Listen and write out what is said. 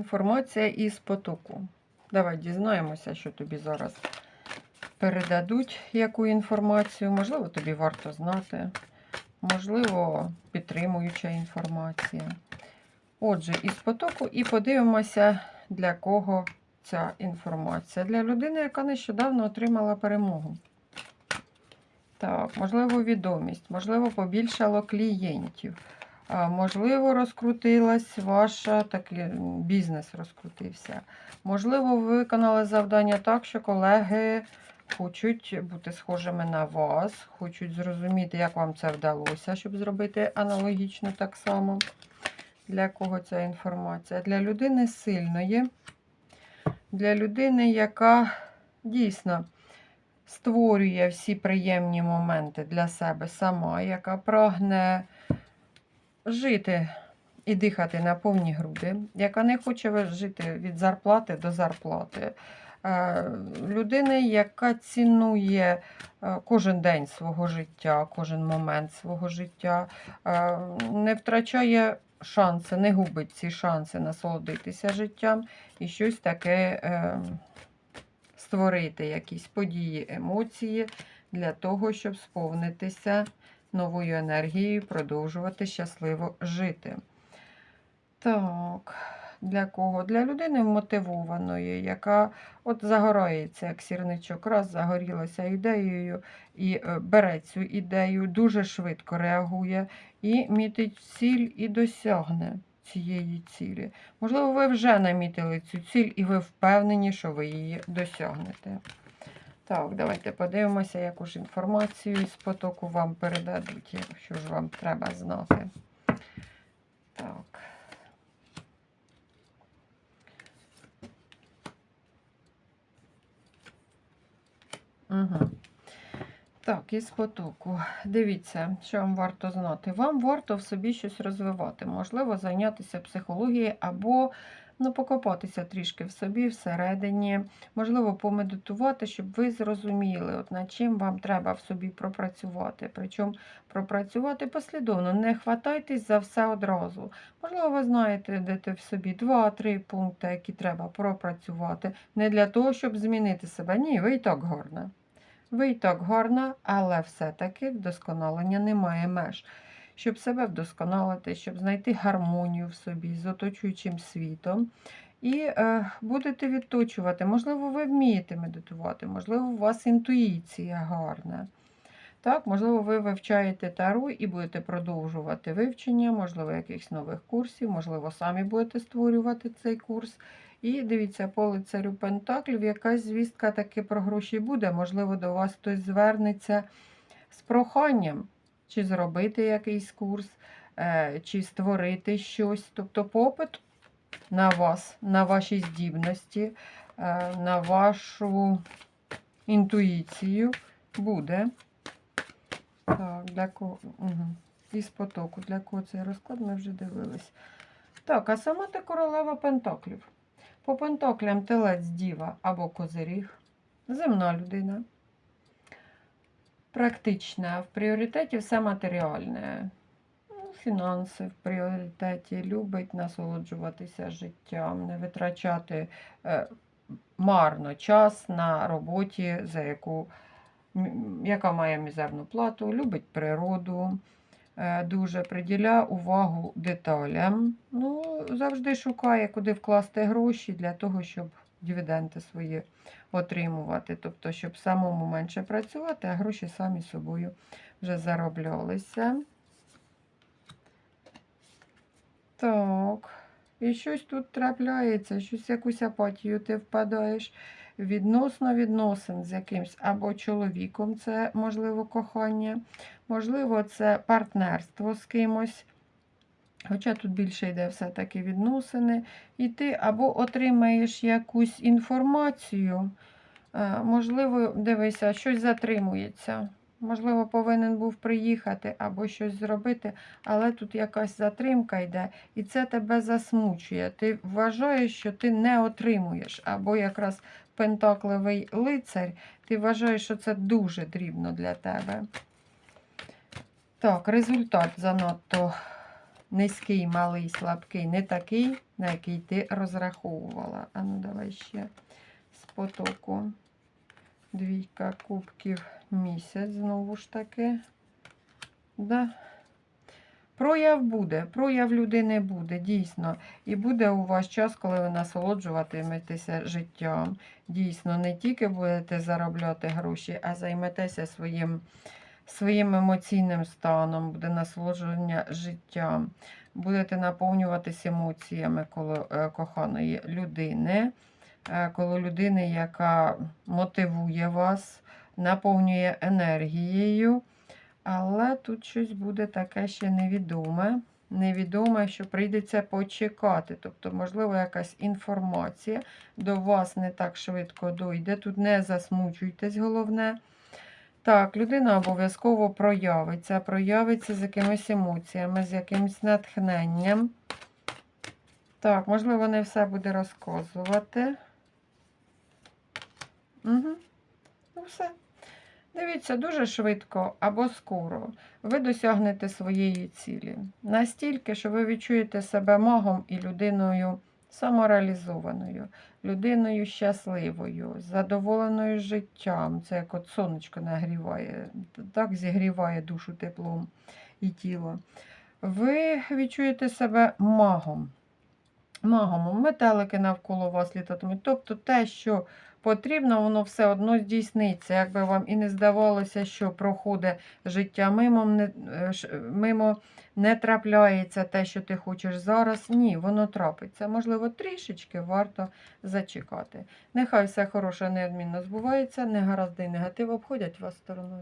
Інформація із потоку. Давай дізнаємося, що тобі зараз передадуть, яку інформацію. Можливо, тобі варто знати. Можливо, підтримуюча інформація. Отже, із потоку і подивимося, для кого ця інформація. Для людини, яка нещодавно отримала перемогу. Так, можливо, відомість, можливо, побільшало клієнтів. А, Можливо, розкрутилась ваша так, і бізнес розкрутився. Можливо, ви виконали завдання так, що колеги хочуть бути схожими на вас, хочуть зрозуміти, як вам це вдалося, щоб зробити аналогічно так само. Для кого ця інформація? Для людини сильної, для людини, яка дійсно створює всі приємні моменти для себе сама, яка прагне жити і дихати на повні груди, яка не хоче жити від зарплати до зарплати. Е, Людини, яка цінує е, кожен день свого життя, кожен момент свого життя, е, не втрачає шанси, не губить ці шанси насолодитися життям і щось таке створити, якісь події, емоції для того, щоб сповнитися новою енергією, продовжувати щасливо жити. Так, для кого? Для людини мотивованої, яка от загорається, як сірничок, раз загорілася ідеєю і е, бере цю ідею, дуже швидко реагує і мітить ціль і досягне цієї цілі. Можливо, ви вже намітили цю ціль і ви впевнені, що ви її досягнете. Так, давайте подивимося, яку ж інформацію із потоку вам передадуть, якщо ж вам треба знати. Так. Угу. Так, із потоку. Дивіться, що вам варто знати. Вам варто в собі щось розвивати, можливо, зайнятися психологією або ну, покопатися трішки в собі всередині, можливо, помедитувати, щоб ви зрозуміли, от над чим вам треба в собі пропрацювати. Причому пропрацювати послідовно, не хватайтесь за все одразу. Можливо, ви знаєте, де ти в собі два-три пункти, які треба пропрацювати. Не для того, щоб змінити себе. Ні, ви і так гарна. Ви і так гарна, але все-таки вдосконалення немає меж. Щоб себе вдосконалити, щоб знайти гармонію в собі з оточуючим світом. І е, будете відточувати. Можливо, ви вмієте медитувати, можливо, у вас інтуїція гарна. Так, Можливо, ви вивчаєте тару і будете продовжувати вивчення, можливо, якихось нових курсів, можливо, самі будете створювати цей курс. І дивіться, по лицарю Пентаклів, якась звістка таки про гроші буде. Можливо, до вас хтось звернеться з проханням, чи зробити якийсь курс, е, чи створити щось. Тобто попит на вас, на ваші здібності, е, на вашу інтуїцію буде. Так, для кого? Угу. Із потоку. Для кого цей розклад ми вже дивились. Так, а сама та королева Пентаклів. По пентаклям телець діва або козиріг, земна людина. Практична, в пріоритеті все матеріальне. Ну, Фінанси в пріоритеті, любить насолоджуватися життям, не витрачати е, марно час на роботі, за яку, яка має мізерну плату, любить природу, е, дуже приділяє увагу деталям. Ну, завжди шукає, куди вкласти гроші для того, щоб дивіденди свої отримувати. Тобто, щоб самому менше працювати, а гроші самі собою вже зароблялися. Так. І щось тут трапляється, щось якусь апатію ти впадаєш. Відносно відносин з якимсь або чоловіком, це можливо кохання, можливо, це партнерство з кимось. Хоча тут більше йде все-таки відносини. І ти або отримаєш якусь інформацію, е, можливо, дивися, щось затримується. Можливо, повинен був приїхати або щось зробити, але тут якась затримка йде, і це тебе засмучує. Ти вважаєш, що ти не отримуєш, або якраз пентакливий лицар, ти вважаєш, що це дуже дрібно для тебе. Так, результат занадто низький, малий, слабкий, не такий, на який ти розраховувала. А ну давай ще з потоку. Двійка кубків місяць, знову ж таки. Да. Прояв буде, прояв людини буде, дійсно. І буде у вас час, коли ви насолоджуватиметеся життям. Дійсно, не тільки будете заробляти гроші, а займетеся своїм, своїм емоційним станом, буде насолодження життям. Будете наповнюватися емоціями коло е, коханої людини, е, коло людини, яка мотивує вас, наповнює енергією. Але тут щось буде таке ще невідоме. Невідоме, що прийдеться почекати. Тобто, можливо, якась інформація до вас не так швидко дойде. Тут не засмучуйтесь, головне. Так, людина обов'язково проявиться, проявиться з якимись емоціями, з якимось натхненням. Так, можливо, не все буде розказувати. Угу. Ну, все. Дивіться, дуже швидко або скоро ви досягнете своєї цілі. Настільки, що ви відчуєте себе магом і людиною самореалізованою, людиною щасливою, задоволеною життям. Це як от сонечко нагріває, так зігріває душу теплом і тіло. Ви відчуєте себе магом. Магом, метелики навколо вас літатимуть. Тобто те, що потрібно, воно все одно здійсниться. Якби вам і не здавалося, що проходить життя мимо, не, е, мимо не трапляється те, що ти хочеш зараз. Ні, воно трапиться. Можливо, трішечки варто зачекати. Нехай все хороше неодмінно збувається, негаразди і негатив обходять вас стороною.